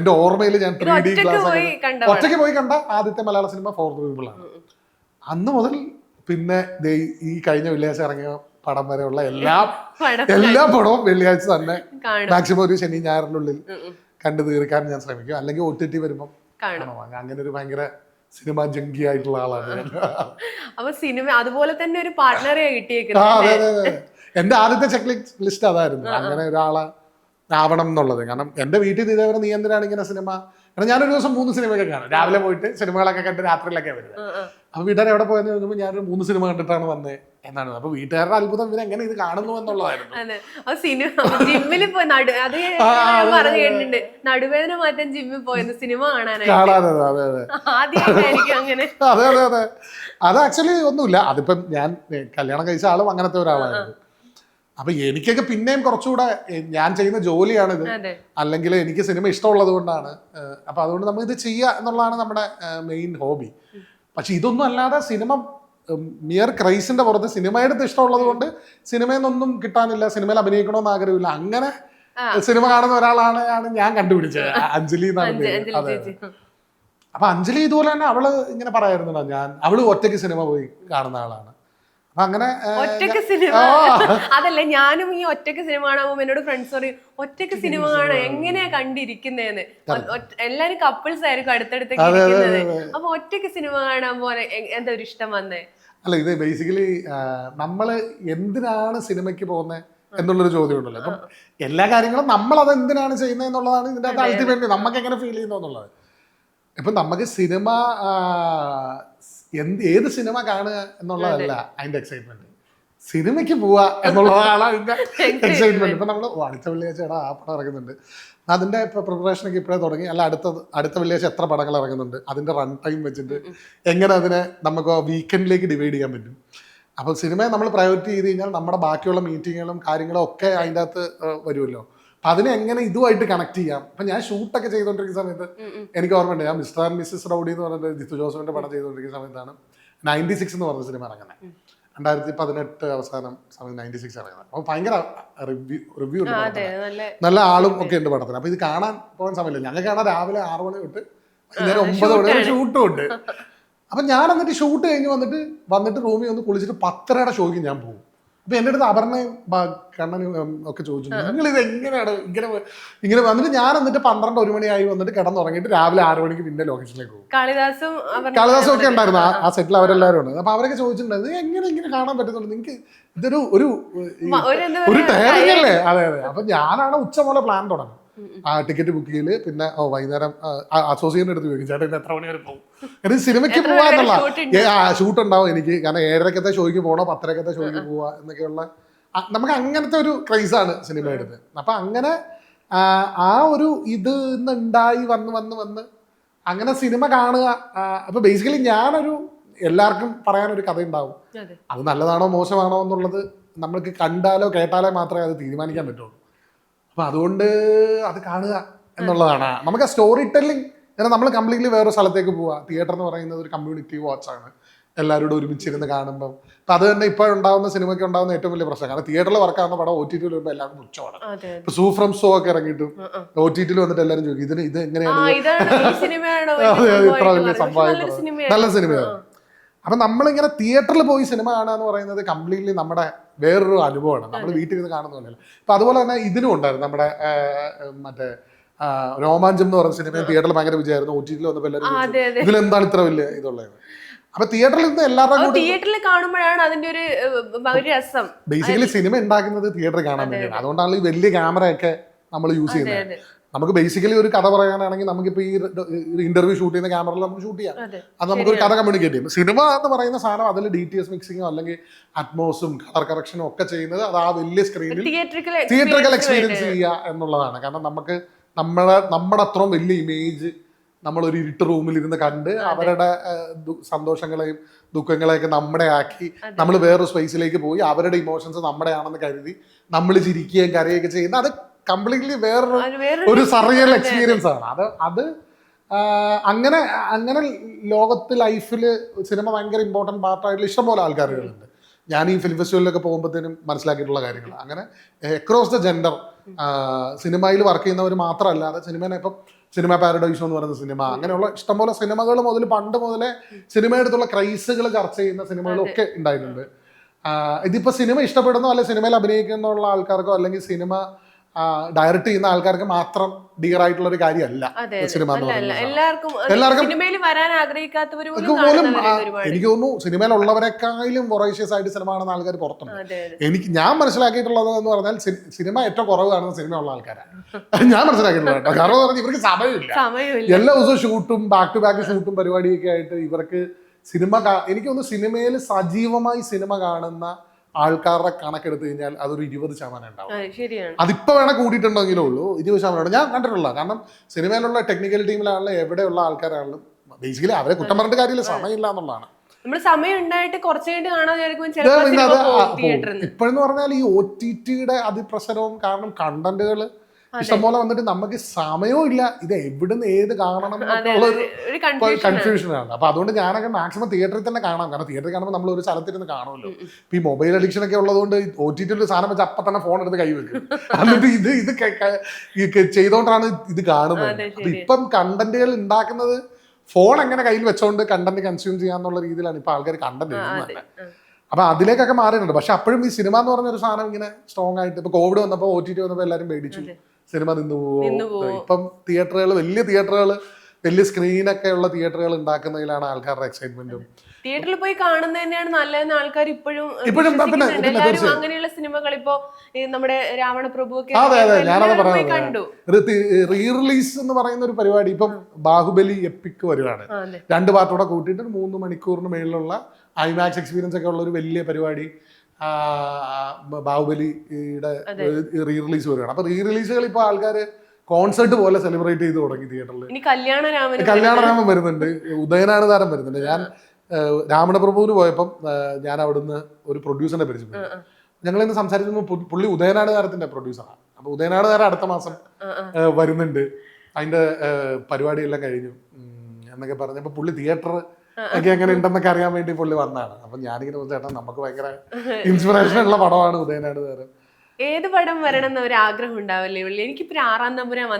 എന്റെ ഓർമ്മയിൽ ഞാൻ ത്രീ ഡി ക്ലാസ്
പോയി കണ്ട
ഒറ്റയ്ക്ക് പോയി കണ്ട ആദ്യത്തെ മലയാള സിനിമ ഫോർ ദ പീപ്പിൾ ആണ്. അന്ന് മുതൽ പിന്നെ ഈ കഴിഞ്ഞ വെള്ളിയാഴ്ച ഇറങ്ങിയ പടം വരെയുള്ള എല്ലാ *laughs* എല്ലാ പടവും വെള്ളിയാഴ്ച തന്നെ മാക്സിമം ഒരു ശനി ഞായറിനുള്ളിൽ. കണ്ടു തീർക്കാൻ ഞാൻ ശ്രമിക്കും. അല്ലെങ്കിൽ ഒ ടി ടി വരുമ്പം
കാണാം.
അങ്ങനെ ഒരു ഭയങ്കര സിനിമ ജംഗി ആയിട്ടുള്ള ആളാണ് ഞാൻ.
അപ്പൊ സിനിമ അതുപോലെ തന്നെ ഒരു പാർട്ട്ണറെ
ആ
കിട്ടിയേക്കുന്നത്
അതെ അതെ. ആദ്യത്തെ ചെക്ക് ലിസ്റ്റ് അതായിരുന്നു. അങ്ങനെ ഒരാളെ ആവണം എന്നുള്ളത്. കാരണം എന്റെ വീട്ടിൽ നിന്ന് ഇതേവരെ നീ എന്തിനാണ് ഇങ്ങനെ സിനിമ? കാരണം ഞാനൊരു ദിവസം മൂന്ന് സിനിമയൊക്കെ കാണും. രാവിലെ പോയിട്ട് സിനിമകളൊക്കെ കണ്ട് രാത്രിയിലൊക്കെ വരുന്നത്. അപ്പൊ വീട്ടുകാർ എവിടെ പോയെന്ന് ചോദിക്കുമ്പോൾ ഞാനൊരു മൂന്ന് സിനിമ കണ്ടിട്ടാണ് വന്നത് എന്നാണ്. അപ്പൊ വീട്ടുകാരുടെ അത്ഭുതം ഇവർ എങ്ങനെ ഇത് കാണുന്നു എന്നുള്ളതായിരുന്നു.
സിനിമ ജിമ്മിൽ പോയി നടു അത് പറഞ്ഞു കേട്ടിട്ടുണ്ട്. നടുവേദന മാറ്റാൻ ജിമ്മിൽ പോയെന്ന് സിനിമ കാണാനായിട്ട്.
അതെ *laughs* ആക്ച്വലി ഒന്നുമില്ല. അതിപ്പം ഞാൻ കല്യാണം കഴിച്ച ആളും അങ്ങനത്തെ ഒരാളായിരുന്നു. അപ്പൊ എനിക്കൊക്കെ പിന്നെയും കുറച്ചുകൂടെ ഞാൻ ചെയ്യുന്ന ജോലിയാണിത്. അല്ലെങ്കിൽ എനിക്ക് സിനിമ ഇഷ്ടമുള്ളത് കൊണ്ടാണ് അപ്പൊ അതുകൊണ്ട് നമ്മൾ ഇത് ചെയ്യുക എന്നുള്ളതാണ് നമ്മുടെ മെയിൻ ഹോബി പക്ഷെ ഇതൊന്നും അല്ലാതെ സിനിമ മിയർ ക്രൈസിന്റെ പുറത്ത് സിനിമ എടുത്ത് ഇഷ്ടമുള്ളത് കൊണ്ട് സിനിമയിൽ നിന്നൊന്നും കിട്ടാനില്ല സിനിമയിൽ അഭിനയിക്കണമെന്ന് ആഗ്രഹമില്ല. അങ്ങനെ സിനിമ കാണുന്ന ഒരാളാണ് ഞാൻ കണ്ടുപിടിച്ചത്. അഞ്ജലി എന്നാണ് അതെ അപ്പൊ അഞ്ജലി ഇതുപോലെ തന്നെ അവൾ ഇങ്ങനെ പറയായിരുന്നു ഞാൻ അവൾ ഒറ്റയ്ക്ക് സിനിമ പോയി കാണുന്ന ആളാണ്. അങ്ങനെ
ഒറ്റയ്ക്ക് സിനിമ. അതല്ല ഞാനും ഈ ഒറ്റയ്ക്ക് സിനിമ കാണാൻ എന്നോട് ഫ്രണ്ട്സ് പറയും ഒറ്റയ്ക്ക് സിനിമ കാണാൻ എങ്ങനെയാ ഒറ്റ- എല്ലാരും കപ്പിൾസ് ആയിരിക്കും
അടുത്തടുത്ത്
ഇരിക്കുന്നത്. അപ്പൊ ഒറ്റയ്ക്ക് സിനിമ കാണാൻ പോലെ എന്താ ഒരു ഇഷ്ടം വന്നേ?
അല്ല ഇത് ബേസിക്കലി നമ്മൾ എന്തിനാണ് സിനിമയ്ക്ക് പോകുന്നത് എന്നുള്ളൊരു ചോദ്യം ഉണ്ടല്ലോ അപ്പം എല്ലാ കാര്യങ്ങളും നമ്മൾ അത് എന്തിനാണ് ചെയ്യുന്നത് എന്നുള്ളതാണ് ഇതിന്റെ അകത്ത് അൾട്ടിമേറ്റ്ലി നമുക്ക് എങ്ങനെ ഫീൽ ചെയ്യുന്നു എന്നുള്ളത്. ഇപ്പം നമുക്ക് സിനിമ എന്ത് ഏത് സിനിമ കാണുക എന്നുള്ളതല്ല അതിന്റെ എക്സൈറ്റ്മെന്റ് സിനിമയ്ക്ക് പോവുക എന്നുള്ളതാണ് അതിന്റെ എക്സൈറ്റ്മെന്റ് ഇപ്പൊ നമ്മൾ അടുത്ത വെള്ളിയാഴ്ച എടാ ആ പടം ഇറങ്ങുന്നുണ്ട്. അതിന്റെ ഇപ്പൊ പ്രിപ്പറേഷനൊക്കെ ഇപ്പോഴേ തുടങ്ങി. അല്ല അടുത്ത അടുത്ത വെള്ളിയാഴ്ച എത്ര പടങ്ങൾ ഇറങ്ങുന്നുണ്ട്? അതിന്റെ റൺ ടൈം വെച്ചിട്ട് എങ്ങനെ അതിനെ നമുക്ക് വീക്കെൻഡിലേക്ക് ഡിവൈഡ് ചെയ്യാൻ പറ്റും? അപ്പോൾ സിനിമയെ നമ്മൾ പ്രയോറിറ്റി ചെയ്ത് കഴിഞ്ഞാൽ നമ്മുടെ ബാക്കിയുള്ള മീറ്റിങ്ങുകളും കാര്യങ്ങളും ഒക്കെ അതിന്റെ അകത്ത് വരുമല്ലോ. അതിനെ എങ്ങനെ ഇതുമായിട്ട് കണക്ട് ചെയ്യാം? അപ്പൊ ഞാൻ ഷൂട്ടൊക്കെ ചെയ്തുകൊണ്ടിരിക്കുന്ന സമയത്ത് എനിക്ക് ഓർമ്മയുണ്ട് ഞാൻ മിസ്റ്റർ ആൻഡ് മിസ്സസ് റൗഡി എന്ന് പറഞ്ഞിട്ട് ജിത്തു ജോസഫിന്റെ പടം ചെയ്തുകൊണ്ടിരിക്കുന്ന സമയത്താണ് നയന്റി സിക്സ് എന്ന് പറഞ്ഞ സിനിമ ഇറങ്ങുന്നത്. രണ്ടായിരത്തി പതിനെട്ട് അവസാനം സമയം നയന്റി സിക്സ് ഇറങ്ങുന്നത്. അപ്പോൾ ഭയങ്കര റിവ്യൂ റിവ്യൂ ഉണ്ട് പടത്തിന്.
നല്ല
ആളും ഒക്കെ ഉണ്ട് പടത്തിന് അപ്പൊ ഇത് കാണാൻ പോകാൻ സമയമില്ല. ഞങ്ങൾ കാണാൻ രാവിലെ ആറ് മണി തൊട്ട് വൈകുന്നേരം ഒമ്പത് മണി വരെ ഷൂട്ടും ഉണ്ട്. അപ്പൊ ഞാൻ എന്നിട്ട് ഷൂട്ട് കഴിഞ്ഞ് വന്നിട്ട് വന്നിട്ട് റൂമിൽ ഒന്ന് കുളിച്ചിട്ട് പത്തരയുടെ ഷോയ്ക്ക് ഞാൻ പോകും. അപ്പൊ എന്റെ അടുത്ത് അപർണയും കണ്ണനും ഒക്കെ ചോദിച്ചു നിങ്ങൾ ഇത് എങ്ങനെയാണ് ഇങ്ങനെ ഇങ്ങനെ വന്നിട്ട് ഞാൻ എന്നിട്ട് പന്ത്രണ്ട് ഒരു മണിയായി വന്നിട്ട് കിടന്നുറങ്ങിയിട്ട് രാവിലെ ആറു മണിക്ക് പിന്നെ ലൊക്കേഷനിലേക്ക് പോകും.
കാളിദാസും
കാളിദാസും ഒക്കെ ഉണ്ടായിരുന്നു. ആ- സെറ്റിൽ അവരെല്ലാവരും ഉണ്ട്. അപ്പൊ അവരൊക്കെ ചോദിച്ചിട്ടുണ്ടായിരുന്നു "ഇത് എങ്ങനെ ഇങ്ങനെ കാണാൻ പറ്റുന്നുണ്ട്? നിങ്ങൾക്ക് ഇതൊരു ഒരു
ഒരു
ടയറിംഗ് അല്ലേ? അതെ അതെ. അപ്പൊ ഞാനാണ് ഉച്ച പോലെ പ്ലാൻ തുടങ്ങും ആ ടിക്കറ്റ് ബുക്ക് ചെയ്യൽ പിന്നെ ഓ വൈകുന്നേരം അസോസിയേറ്റ് എടുത്ത് ചോദിക്കും ചേട്ടൻ എത്ര മണി വരെ പോകും? കാരണം സിനിമയ്ക്ക്
പോവാന്നുള്ള
പോവാ എന്നുള്ള ഷൂട്ട് ഉണ്ടാവും എനിക്ക്. കാരണം ഏഴരക്കത്തെ ഷോയ്ക്ക് പോകണോ പത്തരക്കത്തെ ഷോയ്ക്ക് പോവാ എന്നൊക്കെയുള്ള ആ, നമുക്ക് അങ്ങനത്തെ ഒരു ക്രൈസാണ് സിനിമ എടുത്ത്. അപ്പൊ അങ്ങനെ ആ, ആ ഒരു ഇത് ഇന്നുണ്ടായി വന്ന് വന്ന് വന്ന് അങ്ങനെ സിനിമ കാണുക ആ, അപ്പൊ ബേസിക്കലി ഞാനൊരു എല്ലാവർക്കും പറയാനൊരു കഥ ഉണ്ടാവും
അത്
നല്ലതാണോ മോശമാണോ എന്നുള്ളത് നമ്മൾക്ക് കണ്ടാലോ കേട്ടാലോ മാത്രമേ അത് തീരുമാനിക്കാൻ പറ്റുള്ളൂ. അപ്പൊ അതുകൊണ്ട് അത് കാണുക എന്നുള്ളതാണ്. നമുക്ക് ആ സ്റ്റോറി ടെല്ലിംഗ് കാരണം നമ്മൾ കംപ്ലീറ്റ്ലി വേറെ സ്ഥലത്തേക്ക് പോവുക തിയേറ്റർ എന്ന് പറയുന്നത് ഒരു കമ്മ്യൂണിറ്റി വാച്ചാണ് എല്ലാവരോടും ഒരുമിച്ചിരുന്ന് കാണുമ്പോൾ അപ്പൊ അത് തന്നെ ഇപ്പോൾ ഉണ്ടാകുന്ന സിനിമയ്ക്ക് ഉണ്ടാകുന്ന ഏറ്റവും വലിയ പ്രശ്നം. കാരണം തിയേറ്ററിൽ വർക്കാവുന്ന പടം ഒ ടി ടിയിൽ വരുമ്പോൾ എല്ലാവരും
ഉച്ചമാണ്
ഇപ്പൊ സൂ ഫ്രം സോ ഒക്കെ ഇറങ്ങിയിട്ടും ഒ ടി ടിയിൽ വന്നിട്ട് എല്ലാവരും ചോദിക്കും ഇതിന് ഇത് എങ്ങനെയാണ്? *laughs* അതെ, ഇത്ര വലിയ
സംഭവം
നല്ല സിനിമയാണ് അപ്പൊ നമ്മളിങ്ങനെ തിയേറ്ററിൽ പോയി സിനിമ കാണുക എന്ന് പറയുന്നത് കംപ്ലീറ്റ്ലി നമ്മുടെ വേറൊരു അനുഭവമാണ്. നമ്മൾ വീട്ടിൽ ഇരുന്ന് കാണുന്ന പോലെയല്ല. അപ്പൊ അതുപോലെ തന്നെ ഇതിനും ഉണ്ടായിരുന്നു. നമ്മുടെ മറ്റേ രോമാഞ്ചം എന്ന് പറഞ്ഞ സിനിമ തിയേറ്ററിൽ ഭയങ്കര വിജയമായിരുന്നു. ഒ ടി ടിയിൽ വന്നപ്പോൾ എല്ലാവരും
ഇതിൽ എന്താണ്
ഇതിലെന്താണ് ഇത്ര വലിയ ഇതുള്ളത്? അപ്പൊ തിയേറ്ററിൽ നിന്ന് എല്ലാവരും
തിയേറ്ററിൽ കാണുമ്പോഴാണ് അതിന്റെ ഒരു രസം.
ബേസിക്കലി സിനിമ ഉണ്ടാക്കുന്നത് തിയേറ്ററിൽ കാണാൻ വേണ്ടിയാണ്. അതുകൊണ്ടാണ് ഈ വലിയ ക്യാമറയൊക്കെ നമ്മൾ യൂസ് ചെയ്യുന്നത്. നമുക്ക് ബേസിക്കലി ഒരു കഥ പറയാനാണെങ്കിൽ നമുക്കിപ്പോൾ ഈ ഇന്റർവ്യൂ ഷൂട്ട് ചെയ്യുന്ന ക്യാമറയിൽ നമുക്ക് ഷൂട്ട് ചെയ്യാം.
അതെ.
നമുക്കൊരു കഥ കമ്മ്യൂണിക്കേറ്റ് ചെയ്യും. സിനിമ എന്ന് പറയുന്ന സാധനം അതിൽ ഡി ടി എസ് മിക്സിങ്ങോ അല്ലെങ്കിൽ അറ്റ്മോസും കളർ കറക്ഷനും ഒക്കെ ചെയ്യുന്നത് അത് ആ വലിയ സ്ക്രീനിൽ
തിയേറ്ററിക്കൽ
എക്സ്പീരിയൻസ് ചെയ്യുക എന്നുള്ളതാണ്. കാരണം നമുക്ക് നമ്മളെ നമ്മുടെ അത്രയും വലിയ ഇമേജ് നമ്മൾ ഒരു ഇരുട്ട് റൂമിൽ ഇരുന്ന് കണ്ട് അവരുടെ സന്തോഷങ്ങളെയും ദുഃഖങ്ങളെയൊക്കെ നമ്മുടെ ആക്കി നമ്മൾ വേറൊരു സ്പേസിലേക്ക് പോയി അവരുടെ ഇമോഷൻസ് നമ്മുടെ ആണെന്ന് കരുതി നമ്മൾ ചിരിക്കുകയും കരയുകയൊക്കെ ചെയ്യുന്ന അത് കംപ്ലീറ്റ്ലി വേറൊരു
വേറെ
ഒരു സറിയൽ എക്സ്പീരിയൻസ് ആണ്. അത് അത് അങ്ങനെ അങ്ങനെ ലോകത്ത് ലൈഫിൽ സിനിമ ഭയങ്കര ഇമ്പോർട്ടന്റ് പാർട്ടായിട്ടുള്ള ഇഷ്ടംപോലെ ആൾക്കാരുകളുണ്ട്. ഞാൻ ഈ ഫിലിം ഫെസ്റ്റിവലിലൊക്കെ പോകുമ്പോഴത്തേനും മനസ്സിലാക്കിയിട്ടുള്ള കാര്യങ്ങൾ. അങ്ങനെ അക്രോസ് ദ ജെൻഡർ സിനിമയിൽ വർക്ക് ചെയ്യുന്നവർ മാത്രമല്ലാതെ സിനിമേനെ ഇപ്പം സിനിമ പാരഡൈസ് എന്ന് പറയുന്ന സിനിമ അങ്ങനെയുള്ള ഇഷ്ടംപോലെ സിനിമകൾ മുതൽ പണ്ട് മുതലേ സിനിമയെടുത്തുള്ള ക്രൈസുകൾ ചർച്ച ചെയ്യുന്ന സിനിമകളൊക്കെ ഉണ്ടായിട്ടുണ്ട്. ഇതിപ്പോൾ ഇതിപ്പോ സിനിമ ഇഷ്ടപ്പെടുന്നോ അല്ലെങ്കിൽ സിനിമയിൽ അഭിനയിക്കുന്നുള്ള ആൾക്കാർക്കോ അല്ലെങ്കിൽ സിനിമ ഡയറക്റ്റ് ചെയ്യുന്ന ആൾക്കാർക്ക് മാത്രം ഡിയർ ആയിട്ടുള്ള ഒരു കാര്യമല്ല സിനിമ
എല്ലാവർക്കും പോലും
എനിക്ക് തോന്നുന്നു സിനിമയിലുള്ളവരെക്കാളും വൊറേഷ്യസ് ആയിട്ട് സിനിമ കാണുന്ന ആൾക്കാർ പുറത്തുണ്ട്. എനിക്ക് ഞാൻ മനസ്സിലാക്കിയിട്ടുള്ളത് എന്ന് പറഞ്ഞാൽ സിനിമ ഏറ്റവും കുറവ് കാണുന്ന സിനിമയുള്ള ആൾക്കാരാണ്. *laughs* ഞാൻ മനസ്സിലാക്കിയിട്ടുള്ളത് കാരണം പറഞ്ഞാൽ ഇവർക്ക് സമയമില്ല. എല്ലാ ദിവസവും ഷൂട്ടും ബാക്ക് ടു ബാക്ക് ഷൂട്ടും പരിപാടിയൊക്കെ ആയിട്ട് ഇവർക്ക് സിനിമ എനിക്ക് തോന്നുന്നു സിനിമയിൽ സജീവമായി സിനിമ കാണുന്ന ആൾക്കാരുടെ കണക്കെടുത്ത് കഴിഞ്ഞാൽ അതൊരു ഇരുപത് ശതമാനം ഉണ്ടാവും.
ശരിയാണ്.
അതിപ്പോ വേണേ കൂടിയിട്ടുണ്ടെങ്കിലേ ഉള്ളൂ. ഇരുപത് ശതമാനം. ഞാൻ കണ്ടിട്ടുള്ള കാരണം സിനിമയിലുള്ള ടെക്നിക്കൽ ടീമിലാണെങ്കിലും എവിടെയുള്ള ആൾക്കാരാണെങ്കിലും ബേസിക്കലി അവരെ കുറ്റം പറഞ്ഞിട്ട് കാര്യമില്ല. സമയമില്ല എന്നുള്ളതാണ്
നമ്മൾ സമയം ഉണ്ടായിട്ട് കുറച്ചു
ഇപ്പോഴെന്ന് പറഞ്ഞാൽ ഈ ഒ ടി ടിയുടെ അതിപ്രസരവും കാരണം കണ്ടന്റുകൾ ഇഷ്ടംപോലെ വന്നിട്ട് നമുക്ക് സമയവും ഇല്ല. ഇത് എവിടുന്ന് ഏത് കാണണം എന്നുള്ള കൺഫ്യൂഷനാണ് അപ്പൊ അതുകൊണ്ട് ഞാനൊക്കെ മാക്സിമം തിയേറ്ററിൽ തന്നെ കാണാം. കാരണം തിയേറ്ററിൽ കാണുമ്പോൾ നമ്മൾ ഒരു സ്ഥലത്തിരുന്ന് കാണുമല്ലോ. ഇപ്പൊ ഈ മൊബൈൽ അഡിക്ഷൻ ഒക്കെ ഉള്ളതുകൊണ്ട് ഒ ടി ടിയിൽ സാധനം വെച്ച് അപ്പൊ തന്നെ ഫോൺ എടുത്ത് കൈ വെക്കും. എന്നിട്ട് ഇത് ഇത് ചെയ്തോണ്ടാണ് ഇത് കാണുന്നത്. അപ്പൊ ഇപ്പം കണ്ടന്റുകൾ ഉണ്ടാക്കുന്നത് ഫോൺ എങ്ങനെ കയ്യിൽ വെച്ചോണ്ട് കണ്ടന്റ് കൺസ്യൂം ചെയ്യാന്നുള്ള രീതിയിലാണ് ഇപ്പൊ ആൾക്കാർ കണ്ടന്റ് എഴുതുന്നത് അപ്പൊ അതിലേക്കൊക്കെ മാറിയിട്ടുണ്ട്. പക്ഷെ അപ്പോഴും ഈ സിനിമ എന്ന് പറഞ്ഞ ഒരു സാധനം ഇങ്ങനെ സ്ട്രോങ് ആയിട്ട് ഇപ്പൊ കോവിഡ് വന്നപ്പോൾ ഒ ടി ടി വന്നപ്പോൾ എല്ലാവരും പേടിച്ചു. സിനിമ നിന്നു
പോകും?
ഇപ്പം തിയേറ്ററുകൾ വലിയ തിയേറ്ററുകൾ വലിയ സ്ക്രീനൊക്കെ ഉള്ള തിയേറ്ററുകൾ ഉണ്ടാക്കുന്നതിലാണ് ആൾക്കാരുടെ എക്സൈറ്റ്മെന്റും
തിയേറ്ററിൽ പോയി കാണുന്നത് തന്നെയാണ് നല്ലതെന്ന് ആൾക്കാർ ഇപ്പോഴും
ഇപ്പോഴും.
അങ്ങനെയുള്ള സിനിമകൾ ഇപ്പോ നമ്മുടെ രാവണ ഒക്കെ
അതെ അതെ ഞാനത്
എല്ലാവരും കണ്ടു.
റീ റിലീസ് എന്ന് പറയുന്ന ഒരു പരിപാടി ഇപ്പം ബാഹുബലി എപ്പിക്ക് വരുവാണ്. രണ്ട് പാർട്ടോടെ കൂട്ടിയിട്ട് മൂന്ന് മണിക്കൂറിന് മേളിലുള്ള ഐമാക്സ് എക്സ്പീരിയൻസ് ഒക്കെ ഉള്ള ഒരു വലിയ പരിപാടി. ബാഹുബലിയുടെ റീ റിലീസ് വരികയാണ്. അപ്പൊ റീ റിലീസുകൾ ഇപ്പൊ ആൾക്കാർ കോൺസെർട്ട് പോലെ സെലിബ്രേറ്റ് ചെയ്ത് തുടങ്ങി തിയേറ്ററിൽ കല്യാണരാമൻ വരുന്നുണ്ട്. ഉദയനാണ് താരം വരുന്നുണ്ട്. ഞാൻ രാമണ പ്രഭുവിന് പോയപ്പം ഞാൻ അവിടുന്ന് ഒരു പ്രൊഡ്യൂസറിനെ പരിചയപ്പെട്ടു ഞങ്ങൾ ഇന്ന് സംസാരിച്ചു പുള്ളി ഉദയനാട് താരത്തിന്റെ പ്രൊഡ്യൂസറാണ് അപ്പൊ ഉദയനാട് താരം അടുത്ത മാസം വരുന്നുണ്ട്. അതിന്റെ പരിപാടിയെല്ലാം കഴിഞ്ഞു. എന്നൊക്കെ പറഞ്ഞപ്പോൾ പുള്ളി തിയേറ്റർ ഒക്കെ എങ്ങനെ ഉണ്ടെന്നൊക്കെ അറിയാൻ വേണ്ടി പുള്ളി വന്നതാണ്. അപ്പൊ ഞാനിങ്ങനെ ചേട്ടാ നമുക്ക് ഭയങ്കര *laughs* ഇൻസ്പിറേഷൻ ഉള്ള പടമാണ് ഉദയനാട് താരം.
ഏത് പടം വരണം എന്ന ഒരു ആഗ്രഹം ഉണ്ടാവില്ലേ പുള്ളി എനിക്കിപ്പോ ഇപ്പൊ ആറാം തമ്പുരാൻ *laughs*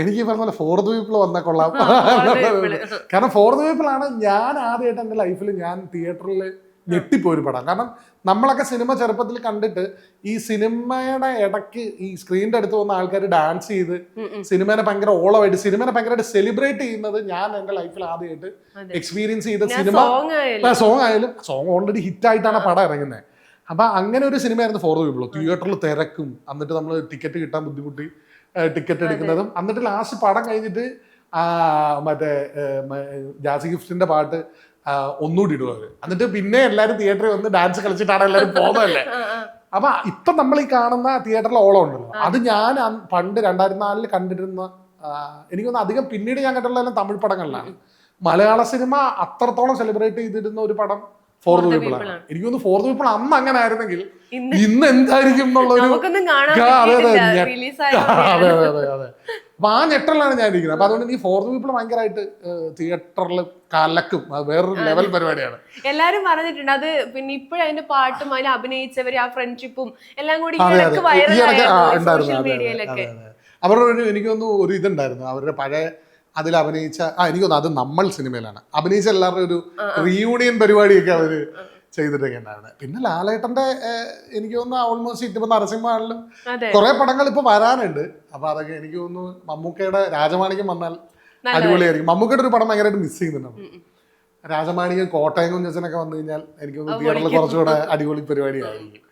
എനിക്ക് പറഞ്ഞ പോലെ ഫോർത്ത് വീപ്പിൾ വന്ന കൊള്ളാം. *laughs* കാരണം ഫോർത്ത് വീപ്പിളാണ് ഞാൻ ആദ്യമായിട്ട് എന്റെ ലൈഫിൽ ഞാൻ തിയേറ്ററിൽ ഞെട്ടിപ്പോയി ഒരു പടം. കാരണം നമ്മളൊക്കെ സിനിമ ചെറുപ്പത്തിൽ കണ്ടിട്ട് ഈ സിനിമയുടെ ഇടയ്ക്ക് ഈ സ്ക്രീനിന്റെ അടുത്ത് വന്ന ആൾക്കാർ ഡാൻസ് ചെയ്ത് സിനിമേനെ ഭയങ്കര ഓളമായിട്ട് സിനിമേനെ ഭയങ്കരമായിട്ട് സെലിബ്രേറ്റ് ചെയ്യുന്നത് ഞാൻ എന്റെ ലൈഫിൽ ആദ്യമായിട്ട്. എക്സ്പീരിയൻസ് ചെയ്ത സിനിമ.
സോങ് ആയാലും.
സോങ് ഓൾറെഡി ഹിറ്റ് ആയിട്ടാണ് പടം ഇറങ്ങുന്നത് അപ്പൊ അങ്ങനെ ഒരു സിനിമയായിരുന്നു ഫോർ പീപ്പിൾ തിയേറ്ററിൽ തിരക്കും. എന്നിട്ട് നമ്മൾ ടിക്കറ്റ് കിട്ടാൻ ബുദ്ധിമുട്ടി ടിക്കറ്റ് എടുക്കുന്നതും. എന്നിട്ട് ലാസ്റ്റ് പടം കഴിഞ്ഞിട്ട് ആ, മറ്റേ ജാസി ഗിഫ്റ്റിന്റെ പാട്ട് ഒന്നുകൂടി ഇടുക അവർ. എന്നിട്ട് പിന്നെ എല്ലാവരും തിയേറ്ററിൽ വന്ന് ഡാൻസ് കളിച്ചിട്ടാണ് എല്ലാവരും പോകുന്നതല്ലേ. അപ്പൊ ഇപ്പൊ നമ്മൾ ഈ കാണുന്ന തിയേറ്ററിൽ ഓളം ഉണ്ടല്ലോ. അത് ഞാൻ പണ്ട് രണ്ടായിരത്തി നാലിൽ കണ്ടിരുന്ന എനിക്കൊന്ന് അധികം പിന്നീട് ഞാൻ കണ്ടിട്ടുള്ള തമിഴ് പടങ്ങളിലാണ്. മലയാള സിനിമ അത്രത്തോളം സെലിബ്രേറ്റ് ചെയ്തിരുന്ന ഒരു പടം ഫോർ
ദ
പീപ്പിൾ ആണ്. എനിക്ക് തോന്നുന്നു ഫോർ പീപ്പിൾ അന്ന് അങ്ങനെ ആയിരുന്നെങ്കിൽ
ഇന്ന്
എന്തായിരിക്കും ഞാൻ-
റിലീസ് *laughs*
അതെ അതെ അതെ അതെ. അപ്പൊ ആ ഞെട്ടറിലാണ് ഞാൻ ഇരിക്കുന്നത്. അപ്പൊ അതുകൊണ്ട് ഈ ഫോർ പീപ്പിൾ ഭയങ്കരമായിട്ട് തിയേറ്ററിൽ കലക്കും. അത് വേറൊരു ലെവൽ പരിപാടിയാണ്.
എല്ലാരും പറഞ്ഞിട്ടുണ്ട്. അത് പിന്നെ ഇപ്പോഴും അതിന്റെ പാട്ടും അതിൽ അഭിനയിച്ചവര് ആ ഫ്രണ്ട്ഷിപ്പും എല്ലാം കൂടി സോഷ്യൽ മീഡിയയിലൊക്കെ.
അവരുടെ ഒരു തോന്നുന്നു ഒരു ഇതുണ്ടായിരുന്നു. അവരുടെ പഴയ അതിൽ അഭിനയിച്ച ആ എനിക്ക് തോന്നുന്നു അത് നമ്മൾ സിനിമയിലാണ്. അഭിനയിച്ച എല്ലാവരുടെ ഒരു റീയൂണിയൻ പരിപാടിയൊക്കെ അവർ ചെയ്തിട്ടൊക്കെ ഉണ്ടായിരുന്നു പിന്നെ ലാലേട്ടന്റെ എനിക്ക് തോന്നുന്നു ഓൾമോസ്റ്റ് ഇപ്പൊ നരസിംഹമാണെങ്കിലും
അതെ.
കുറെ പടങ്ങൾ ഇപ്പൊ വരാനുണ്ട്. അപ്പൊ അതൊക്കെ എനിക്ക് തോന്നുന്നു മമ്മൂക്കയുടെ രാജമാണിക്യം വന്നാൽ അടിപൊളിയായിരിക്കും. മമ്മൂക്കയുടെ ഒരു പടം ഭയങ്കരമായിട്ട് മിസ് ചെയ്യുന്നുണ്ട്. രാജമാണിക്യം കോട്ടയം കുഞ്ഞച്ചനൊക്കെ വന്നു കഴിഞ്ഞാൽ എനിക്ക് തോന്നുന്നു തിയേറ്ററിൽ കുറച്ചുകൂടെ അടിപൊളി പരിപാടിയായിരിക്കും.